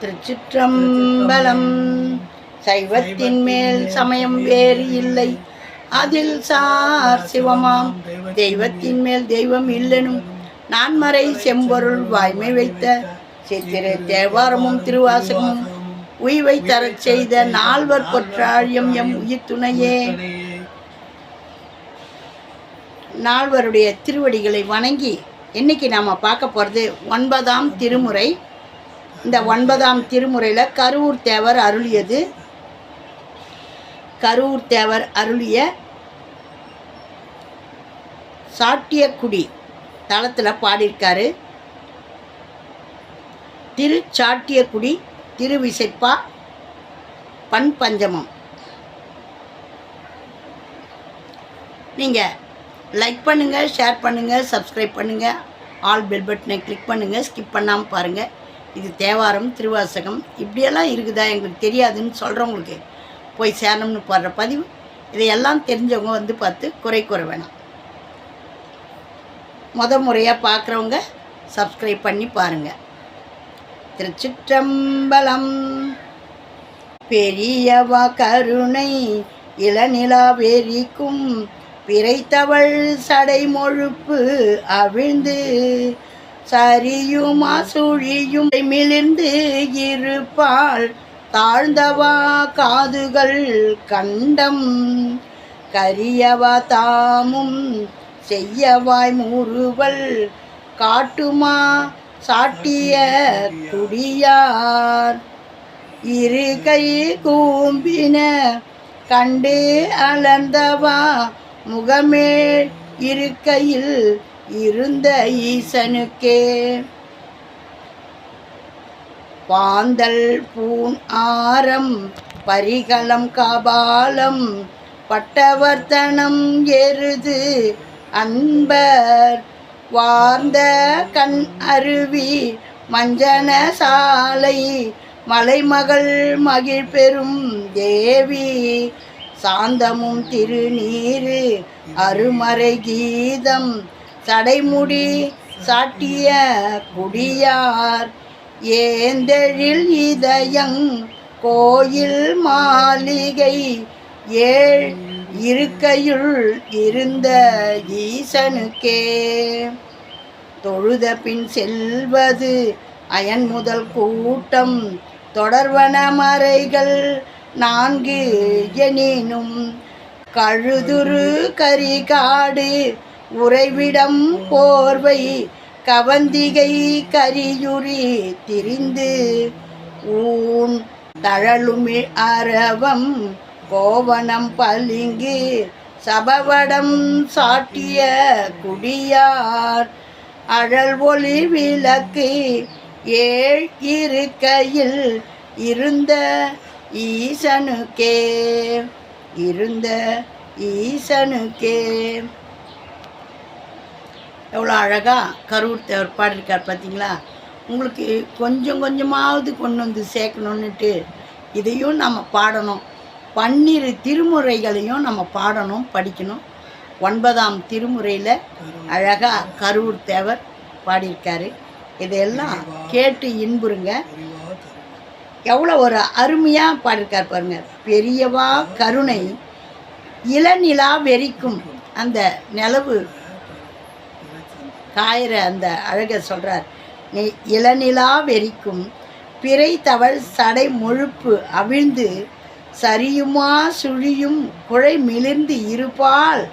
திருச்சிற்றம்பலம். சைவத்தின் மேல் சமயம் வேறு இல்லை. அதில் சார் சிவமாம். தெய்வத்தின் மேல் தெய்வம் இல்லெனும். நான்மறை செம்பொருள் வாய்மை வைத்த சித்திரை தேவாரமும் திருவாசகமும் உய்வை தரச் செய்த நால்வர் பொற்றாழியம் எம் உயிர் துணையே நால்வருடைய திருவடிகளை வணங்கி இன்னைக்கு நாம் பார்க்க போகிறது ஒன்பதாம் திருமுறை இந்த ஒன்பதாம் திருமுறையில் கருவூர் தேவர் அருளியது. கரூர் தேவர் அருளிய சாட்டியக்குடி தளத்தில் பாடியிருக்காரு. திருச்சாட்டியக்குடி திருவிசைப்பா பண் பஞ்சமம். நீங்கள் லைக் பண்ணுங்கள் ஷேர் பண்ணுங்கள் சப்ஸ்கிரைப் பண்ணுங்கள் ஆல் பெல் பட்டனை கிளிக் பண்ணுங்கள் ஸ்கிப் பண்ணாமல் பாருங்கள் இது தேவாரம் திருவாசகம் இப்படியெல்லாம் இருக்குதா எங்களுக்கு தெரியாதுன்னு சொல்கிறவங்களுக்கு போய் சேரணும்னு போடுற பதிவு. இதையெல்லாம் தெரிஞ்சவங்க வந்து பார்த்து குறை கூற வேணாம். முத முறையாக பார்க்குறவங்க சப்ஸ்கிரைப் பண்ணி பாருங்கள் திருச்சிற்றம்பலம் பெரியவா கருணை இளநிலா வெறிக்கும் பிறைத்தவள் சடைமொழுப்பு அவிழ்ந்து சரியுமா சுழியும்? மிளிர்ந்து இருப்பாள் தாழ்ந்தவா காதுகள் கண்டம். கரியவா தாமும் செய்யவாய் முறுவல் காட்டுமா சாட்டிய குடியார். இரு கை கூம்பின கண்டு அலர்ந்தவா முகமே இருக்கையில் இருந்த ஈசனுக்கே. பாந்தல் பூன் ஆரம் பரிகலம் கபாலம் பட்டவர்த்தனம் எருது அன்பர் வார்ந்த கண் அருவி மஞ்சன சாலை மலைமகள் மகிழ் பெறும் தேவி சாந்தமும் திருநீரு அருமறை கீதம் சடைமுடி சாட்டிய குடியார் ஏந்தெழில் இதயங் கோயில் மாளிகை ஏழ் இருக்கையுள் இருந்த ஈசனுக்கே. தொழுத பின் செல்வது அயன் முதல் கூட்டம் தொடர்வன மறைகள் நான்கு எனினும் கழுதுரு கரிகாடு உறைவிடம் போர்வை கவந்திகை கரியுரி திரிந்து ஊன் தழலுமி அரவம் கோவனம் பளிங்கு சபவடம் சாட்டிய குடியார். அழல் ஒளி விளக்கு ஏழ் இருக்கையில் இருந்த ஈசனுக்கே இருந்த ஈசனுக்கே. எவ்வளோ அழகாக கரூர் தேவர் பாடியிருக்கார் பார்த்தீங்களா? உங்களுக்கு கொஞ்சம் கொஞ்சமாவது கொண்டு வந்து சேர்க்கணுன்னுட்டு இதையும் நம்ம பாடணும். பன்னிரு திருமுறைகளையும் நம்ம பாடணும் படிக்கணும். ஒன்பதாம் திருமுறையில் அழகாக கரூர் தேவர் பாடியிருக்காரு. இதையெல்லாம் கேட்டு இன்புறுங்க. எவ்வளோ ஒரு அருமையாக பாடியிருக்கார் பாருங்கள் பெரியவா கருணை இளநிலா வெறிக்கும் அந்த நிலவு காயிற அந்த அழகை சொல்கிறார் நீ இளநிலா வெறிக்கும் பிறை தவள் சடை முழுப்பு அவிழ்ந்து சரியுமா சுழியும் குழை மிளிர்ந்து இருப்பால்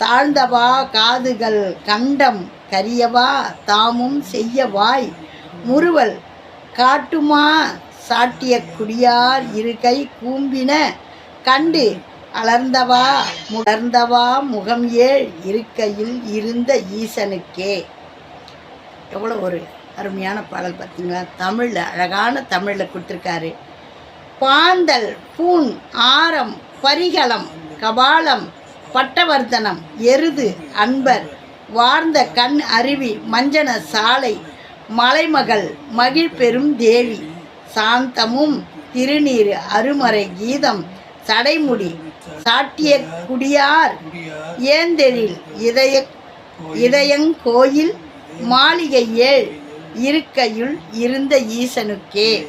தாழ்ந்தவா காதுகள் கண்டம் கரியவா தாமும் செய்யவாய் முறுவல் காட்டுமா சாட்டிய குடியார் இருக்கை கூம்பின கண்டு அலர்ந்தவா முடர்ந்தவா முகம் ஏழ் இருக்கையில் இருந்த ஈசனுக்கே. எவ்வளோ ஒரு அருமையான பாடல் பார்த்தீங்களா தமிழில் அழகான தமிழில் கொடுத்துருக்காரு. பாந்தல் பூன் ஆரம் பரிகலம் கபாலம் பட்டவர்த்தனம் எருது அன்பர் வார்ந்த கண் அருவி மஞ்சன சாலை மலைமகள் மகிழ் பெரும் தேவி சாந்தமும் திருநீர் அருமறை கீதம் சடைமுடி சாட்டிய குடியார் ஏந்தெழில் இதய இதயங்கோயில் மாளிகை ஏழ் இருக்கையுள் இருந்த ஈசனுக்கே.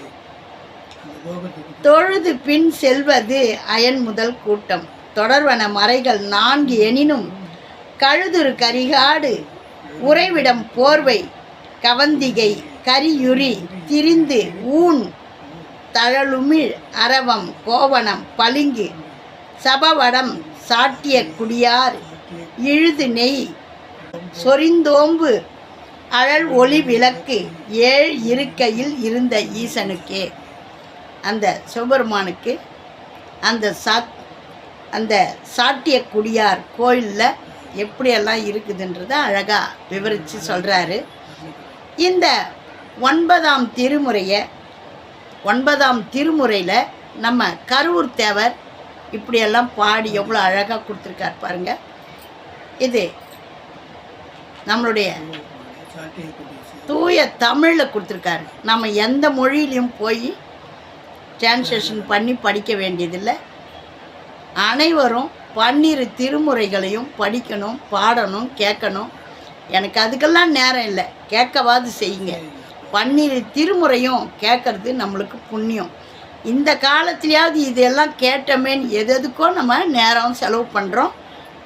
தொழுது பின் செல்வது அயன் முதல் கூட்டம். தொடர்வன மறைகள் நான்கு எனினும் கழுதுரு கரிகாடு உறைவிடம் போர்வை கவந்திகை கரியுரி திரிந்து ஊன் தழலுமிழ் அரவம் கோவணம் பளிங்கு சபவடம் சாட்டிய குடியார் இழுது நெய். சொரிந்தோம்பு அழல் ஒளி விளக்கு ஏழ் இருக்கையில் இருந்த ஈசனுக்கே. அந்த சிவபெருமானுக்கு அந்த சாத் அந்த சாட்டிய குடியார் கோயிலில் எப்படியெல்லாம் இருக்குதுன்றதை அழகாக விவரித்து சொல்கிறாரு இந்த ஒன்பதாம் திருமுறையை ஒன்பதாம் திருமுறையில் நம்ம கருவூர் தேவர் இப்படியெல்லாம் பாடி எவ்வளோ அழகாக கொடுத்துருக்கார் பாருங்க. இது நம்மளுடைய தூய தமிழில் கொடுத்துருக்காரு. நம்ம எந்த மொழியிலையும் போய் டிரான்ஸ்லேஷன் பண்ணி படிக்க வேண்டியதில்லை. அனைவரும் பன்னிரு திருமுறைகளையும் படிக்கணும் பாடணும் கேட்கணும். எனக்கு அதுக்கெல்லாம் நேரம் இல்லை. கேட்கவாது செய்யுங்க. பன்னிரு திருமுறையும் கேட்கறது நம்மளுக்கு புண்ணியம். இந்த காலத்துலேயாவது இதெல்லாம் கேட்டோமேன்னு எது எதுக்கோ நம்ம நேரம் செலவு பண்ணுறோம்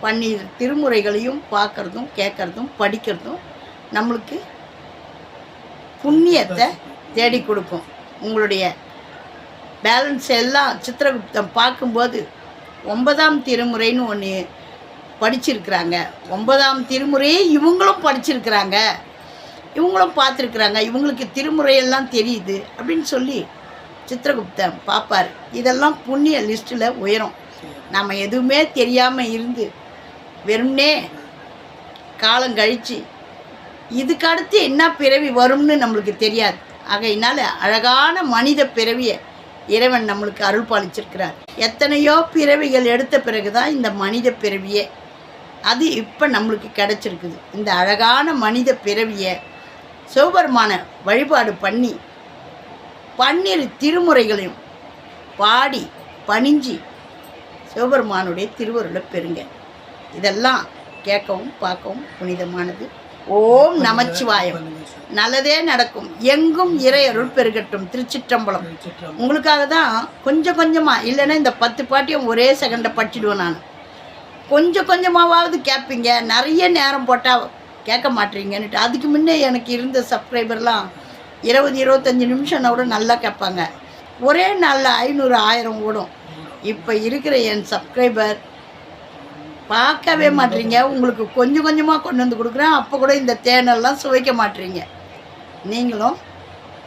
பண்ணி திருமுறைகளையும் பார்க்குறதும் கேட்குறதும் படிக்கிறதும் நம்மளுக்கு புண்ணியத்தை தேடி கொடுக்கும். உங்களுடைய பேலன்ஸ் எல்லாம் சித்திரகுப்தம் பார்க்கும்போது ஒன்பதாம் திருமுறைன்னு ஒன்று படிச்சிருக்கிறாங்க. ஒன்பதாம் திருமுறையே இவங்களும் படிச்சிருக்கிறாங்க. இவங்களும் பார்த்துருக்குறாங்க. இவங்களுக்கு திருமுறையெல்லாம் தெரியுது அப்படின்னு சொல்லி சித்திரகுப்தன் பார்ப்பார் இதெல்லாம் புண்ணிய லிஸ்ட்டில் உயரும். நம்ம எதுவுமே தெரியாமல் இருந்து வெறும்னே காலம் கழித்து இதுக்கு அடுத்து என்ன பிறவி வரும்னு நம்மளுக்கு தெரியாது. ஆகையினால் அழகான மனித பிறவியை இறைவன் நம்மளுக்கு அருள் பாலிச்சிருக்கிறார் எத்தனையோ பிறவிகள் எடுத்த பிறகு தான் இந்த மனித பிறவியே அது இப்போ நம்மளுக்கு கிடச்சிருக்குது. இந்த அழகான மனித பிறவியை சிவபெருமான வழிபாடு பண்ணி பன்னிரு திருமுறைகளையும் பாடி பணிஞ்சு சிவபெருமானுடைய திருவருளை பெறுங்க. இதெல்லாம் கேட்கவும் பார்க்கவும் புனிதமானது. ஓம் நமச்சிவாயம். நல்லதே நடக்கும். எங்கும் இறையருள் பெருகட்டும். திருச்சிற்றம்பலம். உங்களுக்காக தான் கொஞ்சம் கொஞ்சமாக இல்லைன்னா இந்த பத்து பாட்டியும் ஒரே செகண்டில் படிச்சிடுவேன் நான். கொஞ்சம் கொஞ்சமாவது கேட்பீங்க. நிறைய நேரம் போட்டால் கேட்க மாட்டீங்கன்னுட்டு. அதுக்கு முன்னே எனக்கு இருந்த சப்ஸ்கிரைபர்லாம் இருபது இருபத்தஞ்சி நிமிஷம்னா கூட நல்லா கேட்பாங்க. ஒரே நாளில் ஐநூறு ஆயிரம் ஓடும். இப்போ இருக்கிற என் சப்ஸ்கிரைபர் பார்க்கவே மாட்டீங்க உங்களுக்கு கொஞ்சம் கொஞ்சமாக கொண்டு வந்து கொடுக்குறேன். அப்போ கூட இந்த தேனெல்லாம் சுவைக்க மாட்டீங்க நீங்களும்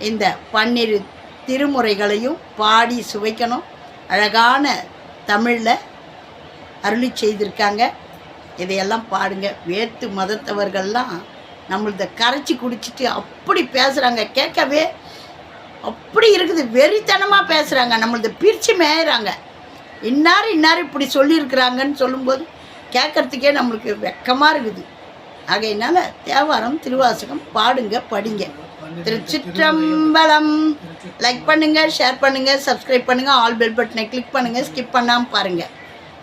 இந்த பன்னிரு திருமுறைகளையும் பாடி சுவைக்கணும். அழகான தமிழில் அருளி செய்திருக்காங்க. இதையெல்லாம் பாடுங்க. வேற்று மதத்தவர்கள்லாம் நம்மளத கரைச்சி குடிச்சிட்டு அப்படி பேசுகிறாங்க கேட்கவே அப்படி இருக்குது. வெறித்தனமாக பேசுகிறாங்க நம்மளத பிரித்து மேயிறாங்க. இன்னார் இன்னார் இப்படி சொல்லியிருக்கிறாங்கன்னு சொல்லும்போது கேட்குறதுக்கே நம்மளுக்கு வெக்கமாக இருக்குது. ஆகையினால தேவாரம் திருவாசகம் பாடுங்க படிங்க. திருச்சிற்றம்பலம். லைக் பண்ணுங்கள் ஷேர் பண்ணுங்கள் சப்ஸ்கிரைப் பண்ணுங்கள் ஆல் பெல் பட்டனை கிளிக் பண்ணுங்கள் ஸ்கிப் பண்ணாமல் பாருங்கள்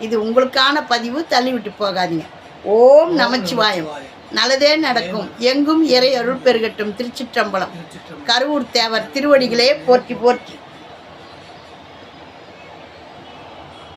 இது உங்களுக்கான பதிவு தள்ளிவிட்டு போகாதீங்க. ஓம் நமச்சிவாயம். நல்லதே நடக்கும். எங்கும் இறை அருள் பெருகட்டும். திருச்சிற்றம்பலம். கருவூர் தேவர் திருவடிகளே போற்றி போற்றி.